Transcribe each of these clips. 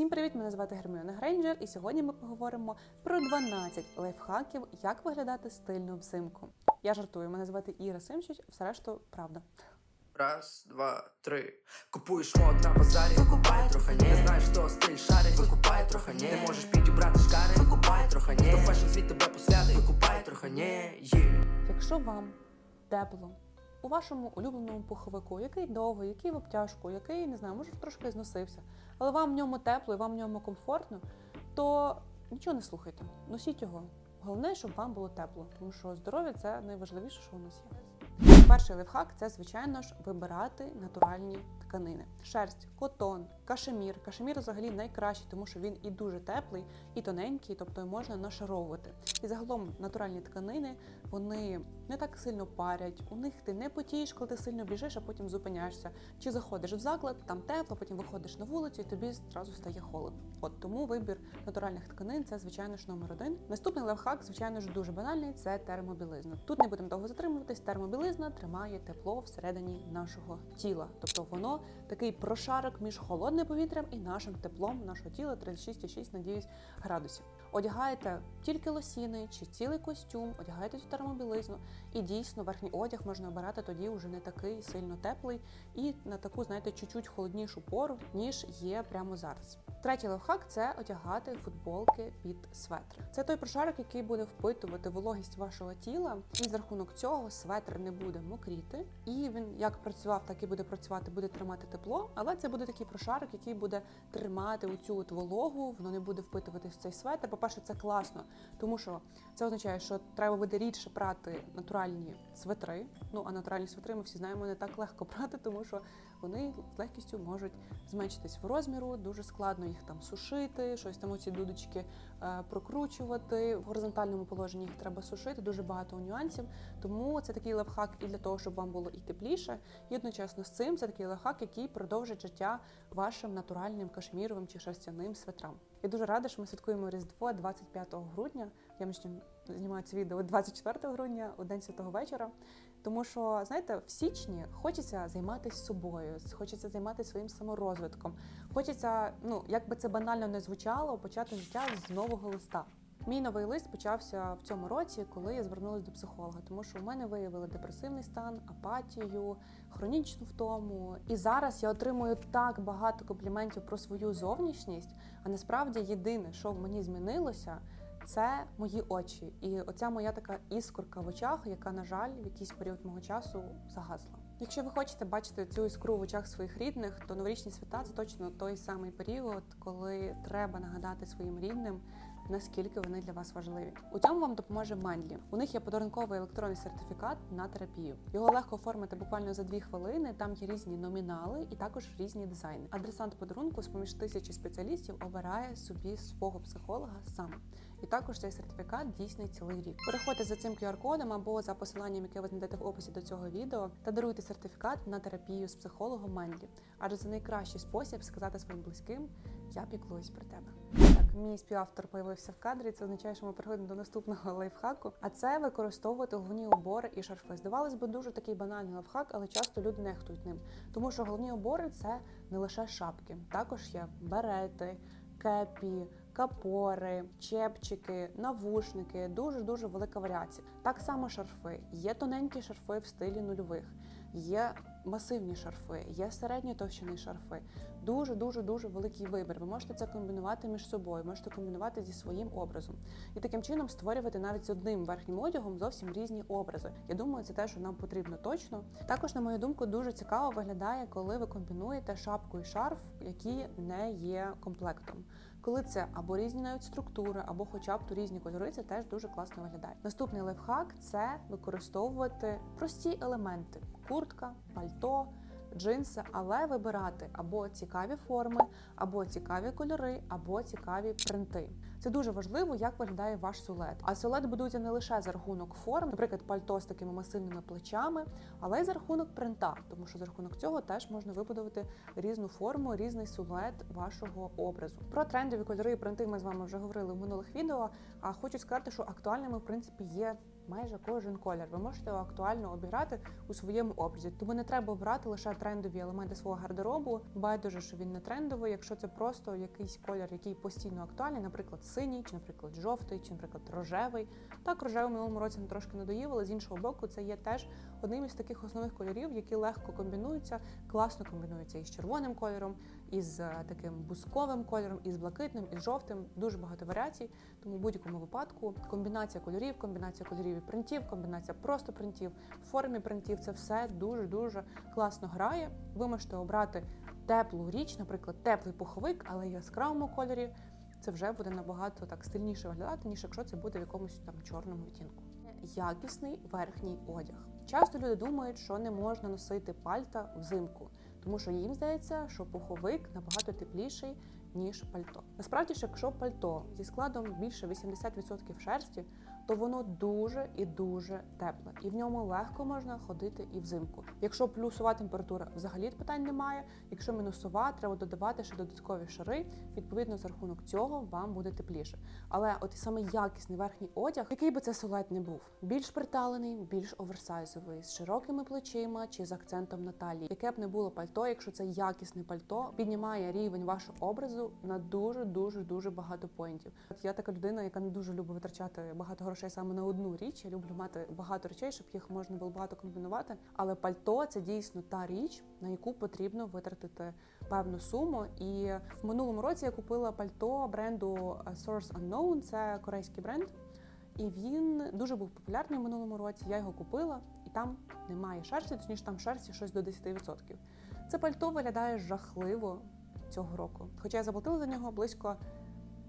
Всім привіт! Мене звати Герміона Грейнджер, і сьогодні ми поговоримо про 12 лайфхаків, як виглядати стильно взимку. Я жартую, мене звати Іра Симчич, все решту правда. Раз, два, три. Купуєш мод на базарі, викупай трохи не знаєш, хто стиль шарить, викупай трохи не можеш підібрати шкари, викупай трохи не фешн світ тебе посвятить, викупай трохи не є. Якщо вам тепло у вашому улюбленому пуховику, який довгий, який в обтяжку, який не знаю, може трошки зносився, але вам в ньому тепло і вам в ньому комфортно, то нічого не слухайте, носіть його. Головне, щоб вам було тепло, тому що здоров'я це найважливіше, що у нас є. Перший лайфхак це, звичайно ж, вибирати натуральні тканини: шерсть, котон, кашемір. Кашемір взагалі найкращий, тому що він і дуже теплий, і тоненький, тобто можна нашаровувати. І загалом натуральні тканини вони не так сильно парять. У них ти не потієш, коли ти сильно біжиш, а потім зупиняєшся. Чи заходиш в заклад, там тепло, потім виходиш на вулицю, і тобі зразу стає холодно. От тому вибір натуральних тканин це звичайно ж номер один. Наступний лайфхак, звичайно ж, дуже банальний це термобілизна. Тут не будемо довго затримуватись. Термобілизна тримає тепло всередині нашого тіла, тобто воно такий прошарок між холодним повітрям і нашим теплом нашого тіла 36,6, надіюсь, градусів. Одягаєте тільки лосіни чи цілий костюм, одягаєте цю термобілизну, і дійсно верхній одяг можна обирати тоді вже не такий сильно теплий і на таку, знаєте, чуть-чуть холоднішу пору, ніж є прямо зараз. Третій лайфхак – це одягати футболки під светр. Це той прошарок, який буде впитувати вологість вашого тіла, і за рахунок цього светр не буде мокріти. І він як працював, так і буде працювати, буде тримати тепло. Але це буде такий прошарок, який буде тримати оцю от вологу, воно не буде впитуватись в цей светр. По-перше, це класно, тому що це означає, що треба буде рідше прати натуральні светри. Ну а натуральні светри ми всі знаємо не так легко прати, тому що вони з легкістю можуть зменшитись в розміру. Дуже складно їх там сушити, щось там оці дудочки е, прокручувати. В горизонтальному положенні їх треба сушити. Дуже багато нюансів. Тому це такий лайфхак і для того, щоб вам було і тепліше. І одночасно з цим це такий лайфхак, який продовжить життя вашим натуральним кашміровим чи шерстяним светрам. Я дуже рада, що ми святкуємо Різдво 25 грудня. Я між тим знімаю це відео 24 грудня, у день святого вечора. Тому що, знаєте, в січні хочеться займатися собою, хочеться займатися своїм саморозвитком. Хочеться, ну як би це банально не звучало, почати життя з нового листа. Мій новий лист почався в цьому році, коли я звернулася до психолога, тому що у мене виявили депресивний стан, апатію, хронічну втому. І зараз я отримую так багато компліментів про свою зовнішність. А насправді єдине, що в мені змінилося, це мої очі. І оця моя така іскорка в очах, яка, на жаль, в якийсь період мого часу загасла. Якщо ви хочете бачити цю іскру в очах своїх рідних, то новорічні свята це точно той самий період, коли треба нагадати своїм рідним, наскільки вони для вас важливі. У цьому вам допоможе Мандлі. У них є подарунковий електронний сертифікат на терапію. Його легко оформити буквально за дві хвилини. Там є різні номінали і також різні дизайни. Адресант подарунку з поміж тисячі спеціалістів обирає собі свого психолога сам. І також цей сертифікат дійсний цілий рік. Переходьте за цим QR-кодом або за посиланням, яке ви знайдете в описі до цього відео, та даруйте сертифікат на терапію з психологом Мендлі. Адже це найкращий спосіб сказати своїм близьким Я піклуюсь про тебе. Так, мій співавтор появився в кадрі. Це означає, що ми переходимо до наступного лайфхаку. А це використовувати головні убори і шарфи. Здавалось би, дуже такий банальний лайфхак, але часто люди нехтують ним. Тому що головні убори це не лише шапки, також є берети, кепі. Капори, чепчики, навушники дуже дуже велика варіація. Так само шарфи. Є тоненькі шарфи в стилі нульових, є масивні шарфи, є середньої товщини шарфи. Дуже дуже дуже великий вибір. Ви можете це комбінувати між собою, можете комбінувати зі своїм образом і таким чином створювати навіть з одним верхнім одягом зовсім різні образи. Я думаю, це те, що нам потрібно точно. Також, на мою думку, дуже цікаво виглядає, коли ви комбінуєте шапку і шарф, які не є комплектом. Коли це або різні навіть структури, або хоча б то різні кольори, це теж дуже класно виглядає. Наступний лайфхак це використовувати прості елементи: куртка, пальто. Джинси, але вибирати або цікаві форми, або цікаві кольори, або цікаві принти. Це дуже важливо, як виглядає ваш силует. А силует будується не лише за рахунок форм, наприклад, пальто з такими масивними плечами, але й за рахунок принта, тому що за рахунок цього теж можна вибудувати різну форму, різний силует вашого образу. Про трендові кольори і принти ми з вами вже говорили в минулих відео. А хочу сказати, що актуальними в принципі є майже кожен колір. Ви можете його актуально обіграти у своєму образі. Тому не треба обирати лише трендові елементи свого гардеробу. Байдуже, що він не трендовий, якщо це просто якийсь колір, який постійно актуальний, наприклад, синій, чи, наприклад, жовтий, чи, наприклад, рожевий. Так, рожевий минулому році не трошки надоїв, але з іншого боку, це є теж одним із таких основних кольорів, які легко комбінуються, класно комбінуються із червоним кольором, із е, таким бусковим кольором, із блакитним, із жовтим. Дуже багато варіацій. Тому в будь-якому випадку комбінація кольорів, комбінація кольорів і принтів, комбінація просто принтів, формі принтів це все дуже дуже класно грає. Ви можете обрати теплу річ, наприклад, теплий пуховик, але в яскравому кольорі. Це вже буде набагато так стильніше виглядати, ніж якщо це буде в якомусь там чорному відтінку. Якісний верхній одяг. Часто люди думають, що не можна носити пальта взимку, тому що їм здається, що пуховик набагато тепліший ніж пальто. Насправді ж, якщо пальто зі складом більше 80% шерсті, то воно дуже і дуже тепле, і в ньому легко можна ходити і взимку. Якщо плюсова температура, взагалі питань немає. Якщо мінусова, треба додавати ще додаткові шари. Відповідно, за рахунок цього вам буде тепліше. Але от саме якісний верхній одяг, який би це силует не був, більш приталений, більш оверсайзовий, з широкими плечима чи з акцентом на талії. Яке б не було пальто, якщо це якісне пальто, піднімає рівень вашого образу на дуже дуже дуже багато поінтів. От я така людина, яка не дуже любить витрачати багато грошей саме на одну річ. Я люблю мати багато речей, щоб їх можна було багато комбінувати. Але пальто це дійсно та річ, на яку потрібно витратити певну суму. І в минулому році я купила пальто бренду Source Unknown, це корейський бренд. І він дуже був популярний в минулому році. Я його купила, і там немає шерсті, точніше там шерсті щось до 10%. Це пальто виглядає жахливо цього року. Хоча я заплатила за нього близько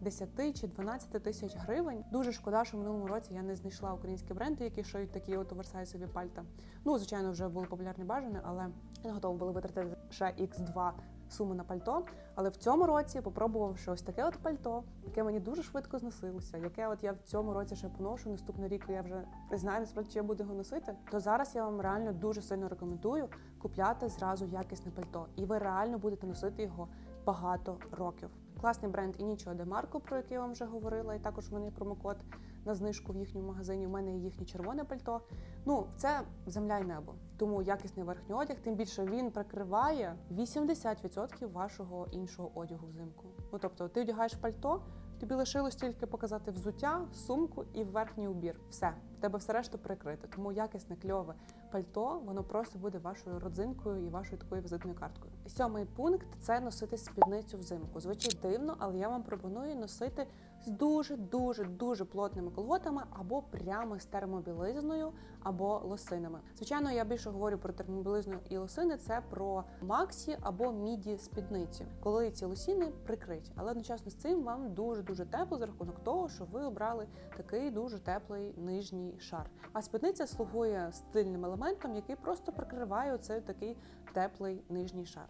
10 чи 12 тисяч гривень. Дуже шкода, що в минулому році я не знайшла українські бренди, які шиють такі от оверсайзові пальта. Ну, звичайно, вже були популярні бажані, але не готова була витратити ще X2 суму на пальто. Але в цьому році, попробувавши ось таке от пальто, яке мені дуже швидко зносилося, яке от я в цьому році ще поношу, наступний рік я вже не знаю насправді, чи я буду його носити. То зараз я вам реально дуже сильно рекомендую купляти зразу якісне пальто, і ви реально будете носити його багато років. Класний бренд нічого де Марко, про який я вам вже говорила, і також в мене є промокод на знижку в їхньому магазині. У мене є їхнє червоне пальто. Ну, це земля і небо. Тому якісний верхній одяг, тим більше він прикриває 80% вашого іншого одягу взимку. Ну тобто, ти одягаєш пальто, тобі лишилось тільки показати взуття, сумку і верхній убір. Все, тебе все решта прикрите. Тому якісне кльове пальто, воно просто буде вашою родзинкою і вашою такою візитною карткою. Сьомий пункт це носити спідницю взимку. Звучить дивно, але я вам пропоную носити з дуже дуже плотними колготами або прямо з термобілизною або лосинами. Звичайно, я більше говорю про термобілизну і лосини. Це про максі або міді спідниці, коли ці лосіни прикриті. Але одночасно з цим вам дуже дуже тепло за рахунок того, що ви обрали такий дуже теплий нижній шар. А спідниця слугує стильним елементом, який просто прикриває оцей такий теплий нижній шар.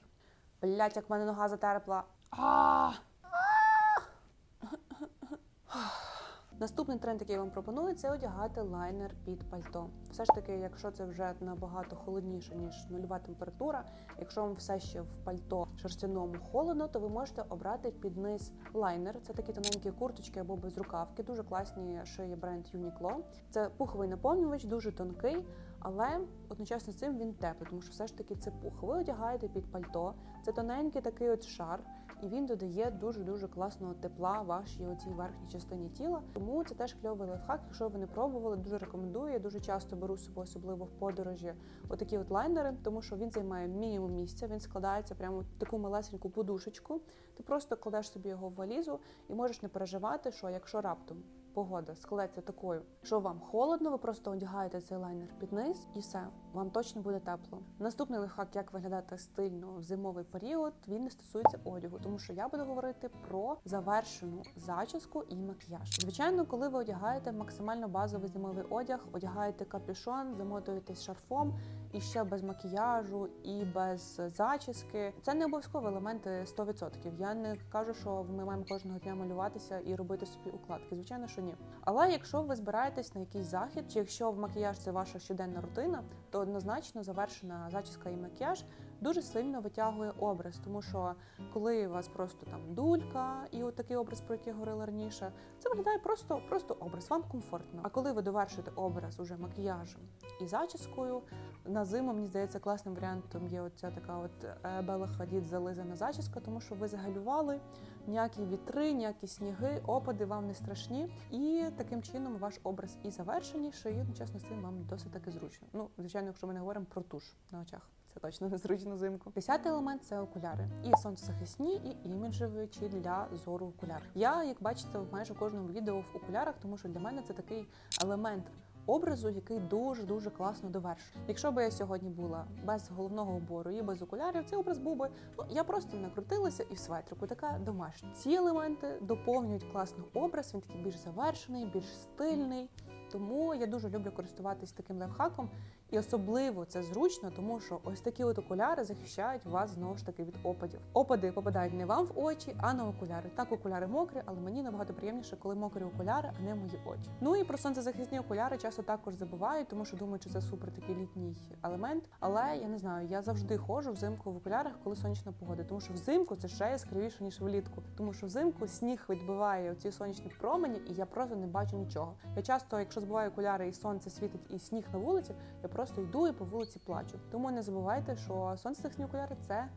Блять, як в мене нога затерпла. А! Наступний тренд, який я вам пропоную, це одягати лайнер під пальто. Все ж таки, якщо це вже набагато холодніше ніж нульова температура, якщо вам все ще в пальто шерстяному холодно, то ви можете обрати під низ лайнер. Це такі тоненькі курточки або безрукавки, дуже класні шиє бренд Uniqlo. Це пуховий наповнювач, дуже тонкий, але одночасно з цим він теплий, тому що все ж таки це пух. Ви одягаєте під пальто. Це тоненький такий от шар, і він додає дуже дуже класного тепла вашій оцій верхній частині тіла. Тому це теж кльовий лайфхак. Якщо ви не пробували, дуже рекомендую. Я дуже часто беру з собою, особливо в подорожі, отакі от лайнери, тому що він займає мінімум місця. Він складається прямо в таку малесеньку подушечку. Ти просто кладеш собі його в валізу і можеш не переживати, що якщо раптом погода складеться такою, що вам холодно, ви просто одягаєте цей лайнер під низ і все, вам точно буде тепло. Наступний лайфхак, як виглядати стильно в зимовий період, він не стосується одягу, тому що я буду говорити про завершену зачіску і макіяж. Звичайно, коли ви одягаєте максимально базовий зимовий одяг, одягаєте капюшон, замотуєтесь шарфом і ще без макіяжу і без зачіски. Це не обов'язкові елементи 100%. Я не кажу, що ми маємо кожного дня малюватися і робити собі укладки. Звичайно, що ні. Але якщо ви збираєтесь на якийсь захід, чи якщо в макіяж це ваша щоденна рутина, то однозначно завершена зачіска і макіяж дуже сильно витягує образ, тому що коли у вас просто там дулька і от такий образ, про який я говорила раніше, це виглядає просто, просто образ, вам комфортно. А коли ви довершите образ уже макіяжем і зачіскою, на зиму, мені здається, класним варіантом є оця така от е, Бела Хадід зализана зачіска, тому що ви загалювали, ніякі вітри, ніякі сніги, опади вам не страшні. І таким чином ваш образ і завершеніший, і одночасно з цим вам досить таки зручно. Ну, звичайно, якщо ми не говоримо про туш на очах. Це точно незручно взимку. Десятий елемент це окуляри. І сонцезахисні, і іміджевичі для зору окуляр. Я, як бачите, в майже кожному відео в окулярах, тому що для мене це такий елемент образу, який дуже дуже класно довершує. Якщо би я сьогодні була без головного убору і без окулярів, цей образ був би ну я просто накрутилася і в светрику, така домашня. Ці елементи доповнюють класно образ. Він такий більш завершений, більш стильний. Тому я дуже люблю користуватись таким лайфхаком, і особливо це зручно, тому що ось такі от окуляри захищають вас знову ж таки від опадів. Опади попадають не вам в очі, а на окуляри. Так, окуляри мокрі, але мені набагато приємніше, коли мокрі окуляри, а не мої очі. Ну і про сонцезахисні окуляри часто також забувають, тому що думаю, що це супер такий літній елемент. Але я не знаю, я завжди ходжу взимку в окулярах, коли сонячна погода, тому що взимку це ще яскравіше ніж влітку, тому що взимку сніг відбиває ці сонячні промені, і я просто не бачу нічого. Я часто, якщо збиваю окуляри і сонце світить і сніг на вулиці, я просто йду і по вулиці плачу. Тому не забувайте, що сонцезахисні окуляри це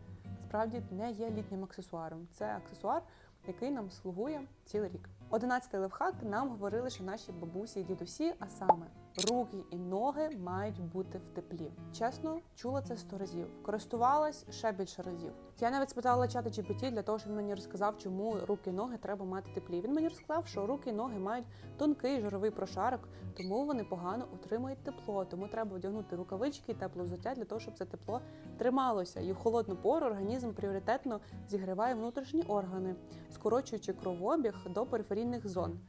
справді не є літнім аксесуаром. Це аксесуар, який нам слугує цілий рік. Одинадцятий левхак нам говорили, що наші бабусі і дідусі, а саме руки і ноги мають бути в теплі. Чесно, чула це сто разів, користувалась ще більше разів. Я навіть спитала чата GPT для того, щоб він мені розказав, чому руки і ноги треба мати теплі. Він мені розказав, що руки і ноги мають тонкий жировий прошарок, тому вони погано утримують тепло. Тому треба одягнути рукавички і тепле взуття для того, щоб це тепло трималося. І в холодну пору організм пріоритетно зігріває внутрішні органи, скорочуючи кровообіг до периферійних зон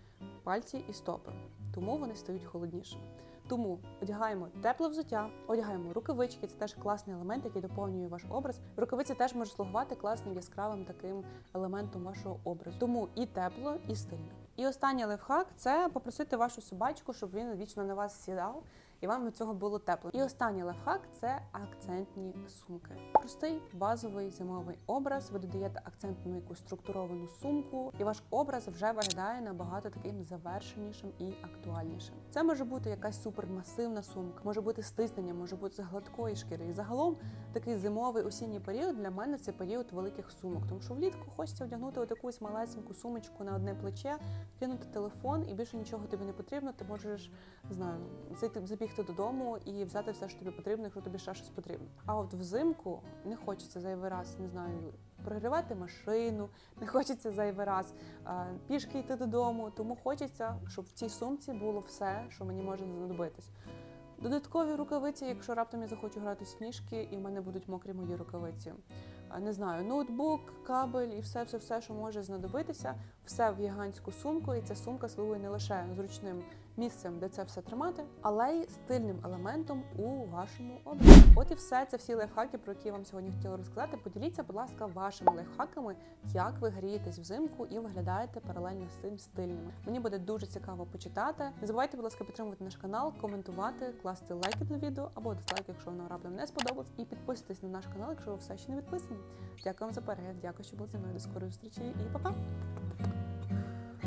пальці і стопи. Тому вони стають холоднішими. Тому одягаємо тепле взуття, одягаємо рукавички. Це теж класний елемент, який доповнює ваш образ. Рукавиці теж може слугувати класним яскравим таким елементом вашого образу. Тому і тепло, і стильно. І останній лайфхак це попросити вашу собачку, щоб він вічно на вас сідав і вам від цього було тепло. І останній лайфхак це акцентні сумки. Простий базовий зимовий образ. Ви додаєте акцентну якусь структуровану сумку, і ваш образ вже виглядає набагато таким завершенішим і актуальнішим. Це може бути якась супермасивна сумка, може бути стиснення, може бути з гладкої шкіри. І загалом такий зимовий осінній період для мене це період великих сумок, тому що влітку хочеться одягнути от якусь малесеньку сумочку на одне плече, кинути телефон, і більше нічого тобі не потрібно. Ти можеш знаю, зайти забігти додому і взяти все, що тобі потрібно, якщо тобі ще щось потрібно. А от взимку не хочеться зайвий раз, не знаю. Прогрівати машину, не хочеться зайвий раз пішки йти додому, тому хочеться, щоб в цій сумці було все, що мені може знадобитись. Додаткові рукавиці, якщо раптом я захочу грати в сніжки, і в мене будуть мокрі мої рукавиці. Не знаю, ноутбук, кабель і все, все, все, що може знадобитися, все в гігантську сумку, і ця сумка слугує не лише зручним місцем, де це все тримати, але й стильним елементом у вашому образі. От і все. Це всі лайфхаки, про які я вам сьогодні хотіла розказати. Поділіться, будь ласка, вашими лайфхаками, як ви грієтесь взимку і виглядаєте паралельно з цим стильними. Мені буде дуже цікаво почитати. Не забувайте, будь ласка, підтримувати наш канал, коментувати, класти лайки до відео або дизлайк, якщо воно раптом не сподобалось, і підписуйтесь на наш канал, якщо ви все ще не підписані. Дякую вам за перегляд. Дякую, що були зі мною. До скорої зустрічі і па-па!